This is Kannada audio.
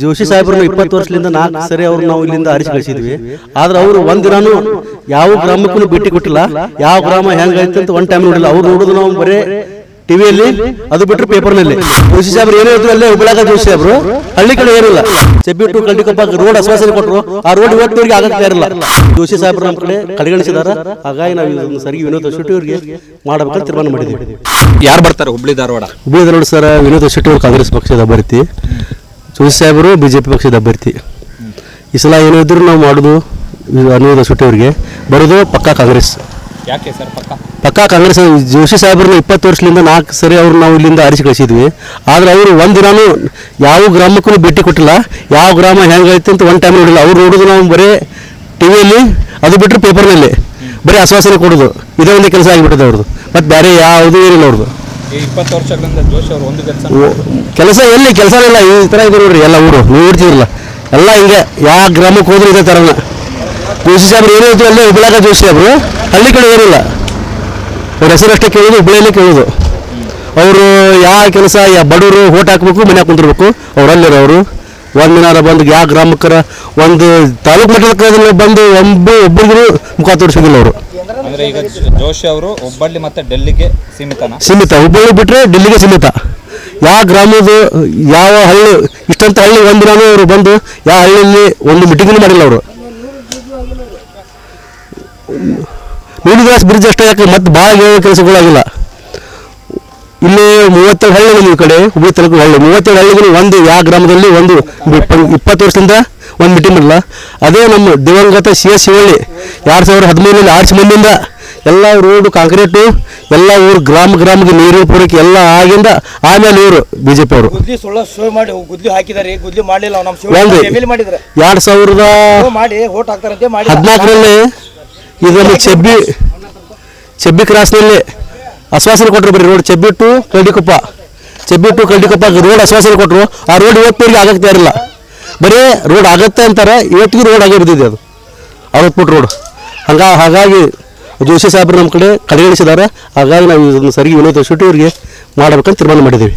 ಜೋಶಿ ಸಾಹೇಬ್ರನ್ನ ಇಪ್ಪತ್ತು ವರ್ಷದಿಂದ ನಾಲ್ಕು ಸರಿ ಅವ್ರು ನಾವು ಇಲ್ಲಿಂದ ಆರಿಸಿ ಕಳಿಸಿದ್ವಿ. ಆದ್ರೆ ಅವರು ಒಂದಿನಾನು ಯಾವ ಗ್ರಾಮಕ್ಕೂ ಭೇಟಿ ಕೊಟ್ಟಿಲ್ಲ. ಯಾವ ಗ್ರಾಮ ಹೆಂಗೈತೆ ಅಂತ ಒನ್ ಟೈಮ್ ನೋಡಿಲ್ಲ. ಅವ್ರು ನೋಡುದು ನಾವು ಬರೇ ಟಿವಿಯಲ್ಲಿ ಅದು ಬಿಟ್ಟರೆ ಪೇಪರ್ನಲ್ಲಿ. ಜೋಶಿ ಸಾಹೇಬ್ರು ಏನೇ ಇದ್ರು ಅಲ್ಲೇ ಹುಬ್ಬಳ್ಯಾಗ ಜೋಶಿ ಸಾಹೇಬ್ರು. ಹಳ್ಳಿ ಕಡೆ ಏನಿಲ್ಲ. ಚೆಬ್ಬಿಟ್ಟು ಕಳ್ಳಿಕೊಪ್ಪ ರೋಡ್ ಅಸ್ವಾಸನೆ ಕೊಟ್ಟರು ಆ ರೋಡ್ ಇವತ್ತಿವರೆಗೆ ಆಗಕ್ಕೆ ಇರಲ್ಲ ಜೋಶಿ ಸಾಹೇಬ್ರು ನಮ್ಮ ಕಡೆ ಕಡೆಗಣಿಸಿದಾರ. ಹಾಗಾಗಿ ನಾವು ಇದೊಂದು ಸರಿ ವಿನೋದ್ ಶೆಟ್ಟಿ ಅವರಿಗೆ ಮಾಡಬೇಕಂತ ತೀರ್ಮಾನ ಮಾಡಿದ್ವಿ ಯಾರು ಬರ್ತಾರೆ ಹುಬ್ಳಿ ಧಾರವಾಡ? ಹುಬ್ಬಳ್ಳಿ ಧಾರವಾಡ ಸರ್ ವಿನೋದ್ ಶೆಟ್ಟಿ ಅವರು ಕಾಂಗ್ರೆಸ್ ಪಕ್ಷದ ಅಭ್ಯರ್ಥಿ. ಜೋಶಿ ಸಾಹೇಬರು ಬಿ ಜೆ ಪಿ ಪಕ್ಷದ ಅಭ್ಯರ್ಥಿ. ಈ ಸಲ ಏನೋ ಇದ್ರು ನಾವು ಮಾಡೋದು ಅನ್ನೋದು ಸುಟ್ಟಿಯವ್ರಿಗೆ ಬರೋದು ಪಕ್ಕಾ ಕಾಂಗ್ರೆಸ್. ಯಾಕೆ ಸರ್ ಪಕ್ಕ? ಪಕ್ಕಾ ಕಾಂಗ್ರೆಸ್ ಜೋಶಿ ಸಾಹೇಬ್ರನ್ನ ಇಪ್ಪತ್ತು ವರ್ಷದಿಂದ ನಾಲ್ಕು ಸರಿ ಅವ್ರು ನಾವು ಇಲ್ಲಿಂದ ಆರಿಸಿ ಕಳಿಸಿದ್ವಿ. ಆದ್ರೆ ಅವರು ಒಂದಿನಾನು ಯಾವ ಗ್ರಾಮಕ್ಕೂ ಭೇಟಿ ಕೊಟ್ಟಿಲ್ಲ ಯಾವ ಗ್ರಾಮ ಹೆಂಗೈತೆ ಅಂತ ಒನ್ ಟೈಮ್ ನೋಡಿಲ್ಲ. ಅವ್ರು ನೋಡೋದು ನಾವು ಬರೀ ಟಿವಿಯಲ್ಲಿ ಅದು ಬಿಟ್ಟರೆ ಪೇಪರ್ನಲ್ಲಿ ಬರೀ ಆಶ್ವಾಸನೆ ಕೊಡೋದು. ಇದೇ ಒಂದು ಕೆಲಸ ಆಗಿಬಿಟ್ಟಿದೆ ಅವ್ರದ್ದು ಮತ್ತು ಬೇರೆ ಯಾವುದೂ ಏನಿಲ್ಲ ಅವ್ರದ್ದು ಕೆಲಸ ಎಲ್ಲಿ? ಕೆಲಸ ಇಲ್ಲ ಈ ಥರ ಇದೆ ಎಲ್ಲ ಊರು, ನೀವು ಎಲ್ಲ ಹಿಂಗೆ ಯಾವ ಗ್ರಾಮಕ್ಕೆ ಹೋದ್ರು ಇದೇ ಥರನ ಜೋಶಿ ಸಾಹೇಬ್ರು ಏನೇ ಇದ್ರು, ಅಲ್ಲೇ ಹುಬ್ಳಾಗ ಜೋಶಿ ಅವರು ಹಳ್ಳಿ ಕಡೆ ಏನಿಲ್ಲ. ಅವ್ರ ಹೆಸರಷ್ಟೇ ಕೇಳೋದು ಹುಬ್ಬಳ್ಳಿಯಲ್ಲೇ ಕೇಳೋದು. ಅವರು ಯಾವ ಕೆಲಸ, ಯಾ ಬಡವರು, ಓಟ್ ಹಾಕ್ಬೇಕು ಮನೆ ಅಲ್ಲಿರೋ ಅವರು ಒಂದಿನಾರ ಬಂದು ಯಾವ ಗ್ರಾಮಕ್ಕರ ಒಂದು ತಾಲೂಕು ಮಟ್ಟದ ಬಂದು ಒಬ್ಬ ಒಬ್ಬರಿಗೂ ಮುಖ ತೋರಿಸಿದಿಲ್ಲ ಅವರು. ಅಂದ್ರೆ ಈಗ ಜೋಶಿ ಅವರು ಹುಬ್ಬಳ್ಳಿ ಮತ್ತೆ ಡೆಲ್ಲಿಗೆ ಸೀಮಿತನ? ಸೀಮಿತ. ಹುಬ್ಬಳ್ಳಿ ಬಿಟ್ಟರೆ ಡೆಲ್ಲಿಗೆ ಸೀಮಿತ. ಯಾವ ಗ್ರಾಮದ ಯಾವ ಹಳ್ಳಿ ಇಷ್ಟಂತ ಹಳ್ಳಿ ಒಂದಿನಾನು ಅವರು ಬಂದು ಯಾವ ಹಳ್ಳಿಯಲ್ಲಿ ಒಂದು ಮೀಟಿಂಗ್ ಮಾಡಿಲ್ಲ ಅವರು. ನೀಲಿದಾಸ್ ಬ್ರಿಡ್ಜ್ ಅಷ್ಟೇ ಯಾಕೆ? ಮತ್ತೆ ಭಾಳ ಕೆಲಸಗಳಾಗಿಲ್ಲ. ಮೂವತ್ತೇಳು ಹಳ್ಳಿಗಳು ಈ ಕಡೆ ಹುಬ್ಬಳ್ಳಿ ತಾಲೂಕು ಹಳ್ಳಿ. ಮೂವತ್ತೇಳು ಹಳ್ಳಿಗಳು ಒಂದು ಯಾವ ಗ್ರಾಮದಲ್ಲಿ ಒಂದು ಇಪ್ಪ- ಇಪ್ಪತ್ತು ವರ್ಷದಿಂದ ಒಂದು ಮೀಟಿಂಗ್ ಇಲ್ಲ ಅದೇ ನಮ್ಮ ದಿವಂಗತ ಸಿ ಎಸ್ ಶಿವಳ್ಳಿ ಎರಡು ಸಾವಿರದ ಹದಿಮೂರರಲ್ಲಿ ಆರ್ಚ್ ಮಂದಿಯಿಂದ ಎಲ್ಲ ರೋಡು ಕಾಂಕ್ರೀಟು ಎಲ್ಲ ಊರು ಗ್ರಾಮ ಗ್ರಾಮಕ್ಕೆ ನೀರು ಪೂರೈಕೆ ಎಲ್ಲ ಆಗಿಂದ ಆಮೇಲೆ ಇವರು ಬಿ ಜೆ ಪಿ ಅವರು. ಎರಡು ಸಾವಿರದ ಹದಿನಾಲ್ಕರಲ್ಲಿ ಇದರಲ್ಲಿ ಚೆಬ್ಬಿ ಚೆಬ್ಬಿ ಕ್ರಾಸ್ನಲ್ಲಿ ಆಶ್ವಾಸನೆ ಕೊಟ್ಟರು ಬರೀ ರೋಡ್ ಚೆಬ್ಬಿ ಟು ಚೆಬ್ಬಿಟ್ಟು ಚೆಬ್ಬಿ ಟು ಕರಡಿಕೊಪ್ಪ ರೋಡ್ ಆಶ್ವಾಸನೆ ಕೊಟ್ಟರು ಆ ರೋಡ್ ಇವತ್ತಿಗೆ ಆಗಕ್ಕೆ ಇರಲಿಲ್ಲ ಬರೀ ರೋಡ್ ಆಗತ್ತೆ ಅಂತಾರೆ, ಇವತ್ತಿಗೆ ರೋಡ್ ಆಗೇ ಬಿದ್ದಿದೆ ಅದು. ಅವತ್ಬಿಟ್ಟು ರೋಡ್. ಹಂಗ, ಹಾಗಾಗಿ ಜೋಶಿ ಸಾಹೇಬ್ರು ನಮ್ಮ ಕಡೆ ಕಡೆಗಣಿಸಿದ್ದಾರೆ. ಹಾಗಾಗಿ ನಾವು ಇದನ್ನು ಸರಿ ವಿನೋದ ಶೆಟ್ಟಿ ಅವರಿಗೆ ಮಾಡಬೇಕಂತ ತೀರ್ಮಾನ ಮಾಡಿದ್ದೀವಿ.